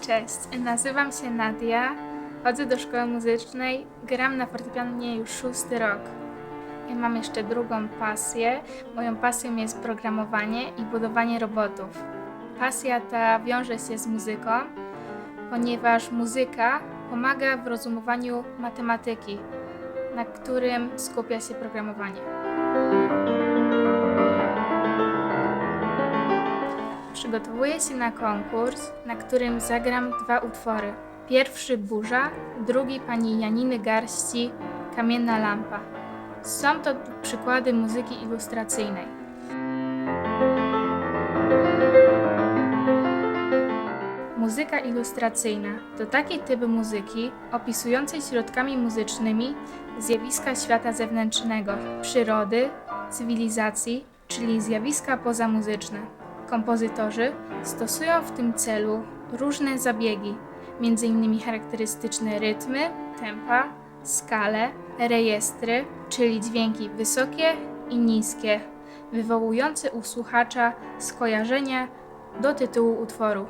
Cześć, nazywam się Nadia, chodzę do szkoły muzycznej, gram na fortepianie już szósty rok. Ja mam jeszcze drugą pasję. Moją pasją jest programowanie i budowanie robotów. Pasja ta wiąże się z muzyką, ponieważ muzyka pomaga w rozumowaniu matematyki, na którym skupia się programowanie. Przygotowuję się na konkurs, na którym zagram dwa utwory. Pierwszy Burza, drugi pani Janiny Garści Kamienna Lampa. Są to przykłady muzyki ilustracyjnej. Muzyka ilustracyjna to taki typ muzyki opisującej środkami muzycznymi zjawiska świata zewnętrznego, przyrody, cywilizacji, czyli zjawiska pozamuzyczne kompozytorzy stosują w tym celu różne zabiegi, m.in. charakterystyczne rytmy, tempa, skale, rejestry, czyli dźwięki wysokie i niskie, wywołujące u słuchacza skojarzenie do tytułu utworu.